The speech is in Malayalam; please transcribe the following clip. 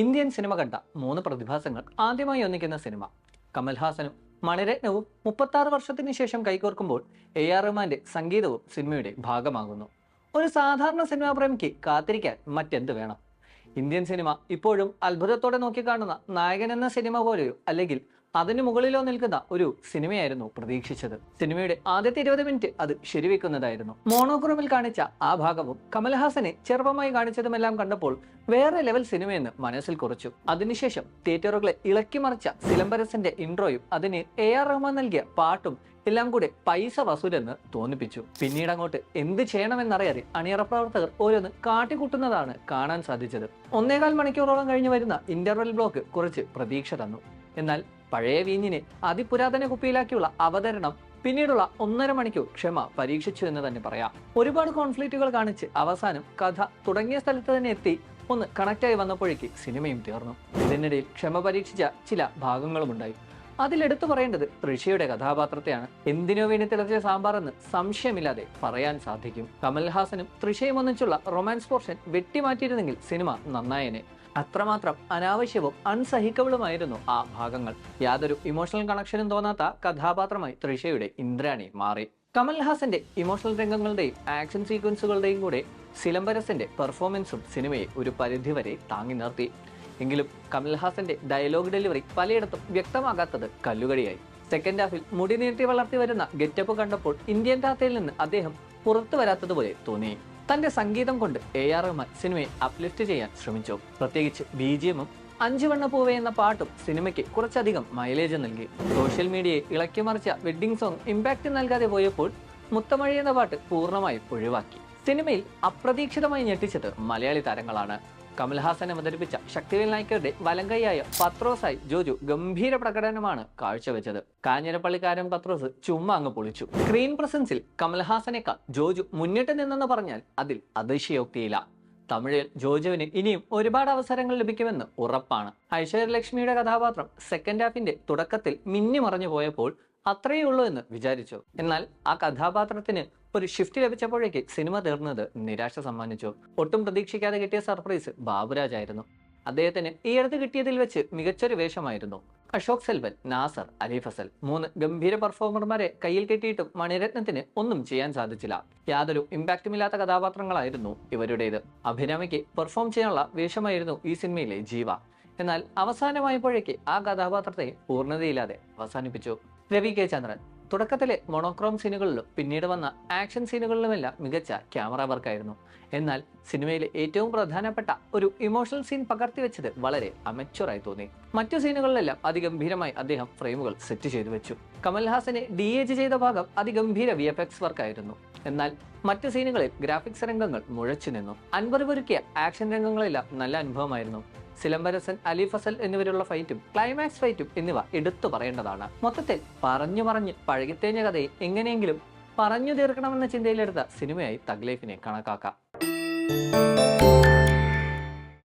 ഇന്ത്യൻ സിനിമ കണ്ട മൂന്ന് പ്രതിഭാസങ്ങൾ ആദ്യമായി ഒന്നിക്കുന്ന സിനിമ. കമൽഹാസനും മണിരത്നവും മുപ്പത്തി ആറ് വർഷത്തിന് ശേഷം കൈകോർക്കുമ്പോൾ എ ആർ റഹ്മാന്റെ സംഗീതവും സിനിമയുടെ ഭാഗമാകുന്നു. ഒരു സാധാരണ സിനിമാ പ്രേമിക്ക് കാത്തിരിക്കാൻ മറ്റെന്ത് വേണം? ഇന്ത്യൻ സിനിമ ഇപ്പോഴും അത്ഭുതത്തോടെ നോക്കിക്കാണുന്ന നായകൻ എന്ന സിനിമ പോലെയോ അല്ലെങ്കിൽ അതിന് മുകളിലോ നിൽക്കുന്ന ഒരു സിനിമയായിരുന്നു പ്രതീക്ഷിച്ചത്. സിനിമയുടെ ആദ്യത്തെ ഇരുപത് മിനിറ്റ് അത് ശരിവെക്കുന്നതായിരുന്നു. മോണോക്രോമിൽ കാണിച്ച ആ ഭാഗവും കമൽഹാസനെ ചെറുപ്പമായി കാണിച്ചതുമെല്ലാം കണ്ടപ്പോൾ വേറെ ലെവൽ സിനിമയെന്ന് മനസ്സിൽ കുറിച്ചു. അതിനുശേഷം തിയേറ്ററുകളെ ഇളക്കിമറിച്ച സിലംബരസിന്റെ ഇൻട്രോയും അതിന് എ ആർ റഹ്മാൻ നൽകിയ പാട്ടും എല്ലാം കൂടെ പൈസ വസൂലെന്ന് തോന്നിപ്പിച്ചു. പിന്നീട് അങ്ങോട്ട് എന്ത് ചെയ്യണമെന്നറിയാതെ അണിയറ പ്രവർത്തകർ ഓരോന്ന് കാട്ടിക്കൂട്ടുന്നതാണ് കാണാൻ സാധിച്ചത്. ഒന്നേകാൽ മണിക്കൂറോളം കഴിഞ്ഞു വരുന്ന ഇന്റർവെൽ ബ്ലോക്ക് കുറച്ച് പ്രതീക്ഷ തന്നു. എന്നാൽ പഴയ വീഞ്ഞിനെ അതിപുരാതന കുപ്പിയിലാക്കിയുള്ള അവതരണം പിന്നീടുള്ള ഒന്നര മണിക്കൂർ ക്ഷമ പരീക്ഷിച്ചു എന്ന് തന്നെ പറയാം. ഒരുപാട് കോൺഫ്ലിക്റ്റുകൾ കാണിച്ച് അവസാനം കഥ തുടങ്ങിയ സ്ഥലത്ത് തന്നെ എത്തി. ഒന്ന് കണക്റ്റായി വന്നപ്പോഴേക്ക് സിനിമയും തീർന്നു. ഇതിനിടയിൽ ക്ഷമ പരീക്ഷിച്ച ചില ഭാഗങ്ങളുമുണ്ടായി. അതിലെടുത്തു പറയേണ്ടത് ഋഷിയുടെ കഥാപാത്രത്തെയാണ്. എന്തിനോ വേണ്ടി തിളച്ച സാമ്പാർ എന്ന് സംശയമില്ലാതെ പറയാൻ സാധിക്കും. കമൽഹാസനും തൃഷയും ഒന്നിച്ചുള്ള റൊമാൻസ് പോർഷൻ വെട്ടിമാറ്റിയിരുന്നെങ്കിൽ സിനിമ നന്നായനെ. അത്രമാത്രം അനാവശ്യവും അൺസഹിക്കബിളുമായിരുന്നു ആ ഭാഗങ്ങൾ. യാതൊരു ഇമോഷണൽ കണക്ഷനും തോന്നാത്ത കഥാപാത്രമായി തൃഷയുടെ ഇന്ദ്രാണി മാറി. കമൽഹാസന്റെ ഇമോഷണൽ രംഗങ്ങളുടെയും ആക്ഷൻ സീക്വൻസുകളുടെയും കൂടെ സിലംബരസിന്റെ പെർഫോമൻസും സിനിമയെ ഒരു പരിധിവരെ താങ്ങി നിർത്തി. എങ്കിലും കമൽഹാസന്റെ ഡയലോഗ് ഡെലിവറി പലയിടത്തും വ്യക്തമാകാത്തത് കല്ലുകടിയായി. സെക്കൻഡ് ഹാഫിൽ മുടി നീട്ടി വളർത്തി വരുന്ന ഗെറ്റപ്പ് കണ്ടപ്പോൾ ഇന്ത്യൻ ടാത്തയിൽ നിന്ന് അദ്ദേഹം പുറത്തു വരാത്തതുപോലെ തോന്നി. തന്റെ സംഗീതം കൊണ്ട് എ ആർ റഹ്മാൻ സിനിമയെ അപ്ലിഫ്റ്റ് ചെയ്യാൻ ശ്രമിച്ചു. പ്രത്യേകിച്ച് ബി ജി എമ്മും അഞ്ചു വണ്ണ പൂവേ എന്ന പാട്ടും സിനിമയ്ക്ക് കുറച്ചധികം മൈലേജ് നൽകി. സോഷ്യൽ മീഡിയയെ ഇളക്കിമറിച്ച വെഡ്ഡിംഗ് സോങ് ഇമ്പാക്റ്റ് നൽകാതെ പോയപ്പോൾ മുത്തമഴി എന്ന പാട്ട് പൂർണമായും ഒഴിവാക്കി. സിനിമയിൽ അപ്രതീക്ഷിതമായി ഞെട്ടിച്ചത് മലയാളി താരങ്ങളാണ്. കമൽഹാസൻ അവതരിപ്പിച്ച ശക്തിവേൽ നായ്ക്കരുടെ വലങ്കൈയായ പത്രോസായി ജോജു ഗംഭീര പ്രകടനമാണ് കാഴ്ചവെച്ചത്. കാഞ്ഞിരപ്പള്ളിക്കാരൻ പത്രോസ് ചുമ്മാ അങ്ങ് പൊളിച്ചു. സ്ക്രീൻ പ്രസൻസിൽ കമൽഹാസനേക്കാൾ ജോജു മുന്നിട്ട് നിന്നെന്ന് പറഞ്ഞാൽ അതിൽ അതിശയോക്തിയില്ല. തമിഴിൽ ജോജുവിന് ഇനിയും ഒരുപാട് അവസരങ്ങൾ ലഭിക്കുമെന്ന് ഉറപ്പാണ്. ഐശ്വര്യലക്ഷ്മിയുടെ കഥാപാത്രം സെക്കൻഡ് ഹാഫിന്റെ തുടക്കത്തിൽ മിന്നിമറഞ്ഞു പോയപ്പോൾ അത്രയേ ഉള്ളൂ എന്ന് വിചാരിച്ചു. എന്നാൽ ആ കഥാപാത്രത്തിന് ഒരു ഷിഫ്റ്റ് ലഭിച്ചപ്പോഴേക്ക് സിനിമ തീർന്നത് നിരാശ സമ്മാനിച്ചു. ഒട്ടും പ്രതീക്ഷിക്കാതെ കിട്ടിയ സർപ്രൈസ് ബാബുരാജ് ആയിരുന്നു. അദ്ദേഹത്തിന് ഈ അടുത്ത് കിട്ടിയതിൽ വെച്ച് മികച്ചൊരു വേഷമായിരുന്നു. അശോക് സെൽവൻ നാസർ അലി ഫസൽ മൂന്ന് ഗംഭീര പെർഫോമർമാരെ കയ്യിൽ കെട്ടിയിട്ടും മണിരത്നത്തിന് ഒന്നും ചെയ്യാൻ സാധിച്ചില്ല. യാതൊരു ഇമ്പാക്റ്റുമില്ലാത്ത കഥാപാത്രങ്ങളായിരുന്നു ഇവരുടേത്. അഭിരാമിക്ക് പെർഫോം ചെയ്യാനുള്ള വേഷമായിരുന്നു ഈ സിനിമയിലെ ജീവ. എന്നാൽ അവസാനമായപ്പോഴേക്ക് ആ കഥാപാത്രത്തെ പൂർണതയില്ലാതെ അവസാനിപ്പിച്ചു. രവി കെ. ചന്ദ്രൻ. തുടക്കത്തിലെ മൊണോക്രോം സീനുകളിലും പിന്നീട് വന്ന ആക്ഷൻ സീനുകളിലുമെല്ലാം മികച്ച ക്യാമറ വർക്കായിരുന്നു എന്നാൽ സിനിമയിലെ ഏറ്റവും പ്രധാനപ്പെട്ട ഒരു ഇമോഷണൽ സീൻ പകർത്തിവെച്ചത് വളരെ അമച്ചുറായി തോന്നി. മറ്റു സീനുകളിലെല്ലാം അതിഗംഭീരമായി അദ്ദേഹം ഫ്രെയിമുകൾ സെറ്റ് ചെയ്തു വെച്ചു. കമൽഹാസനെ ഡി എജ് ചെയ്ത ഭാഗം അതിഗംഭീര വി എഫ് എക്സ് വർക്കായിരുന്നു എന്നാൽ മറ്റു സീനുകളിൽ ഗ്രാഫിക്സ് രംഗങ്ങൾ മുഴച്ചു നിന്നു. അൻവർ ഒരുക്കിയ ആക്ഷൻ രംഗങ്ങളെല്ലാം നല്ല അനുഭവമായിരുന്നു. സിലംബരസൻ അലി ഫസൽ എന്നിവരുള്ള ഫൈറ്റും ക്ലൈമാക്സ് ഫൈറ്റും എന്നിവ എടുത്തു പറയേണ്ടതാണ്. മൊത്തത്തിൽ പറഞ്ഞു പറഞ്ഞ് പഴകിത്തേഞ്ഞ കഥയെ എങ്ങനെയെങ്കിലും പറഞ്ഞു തീർക്കണമെന്ന ചിന്തയിലെടുത്ത സിനിമയായി തഗ് ലൈഫിനെ കണക്കാക്കാം.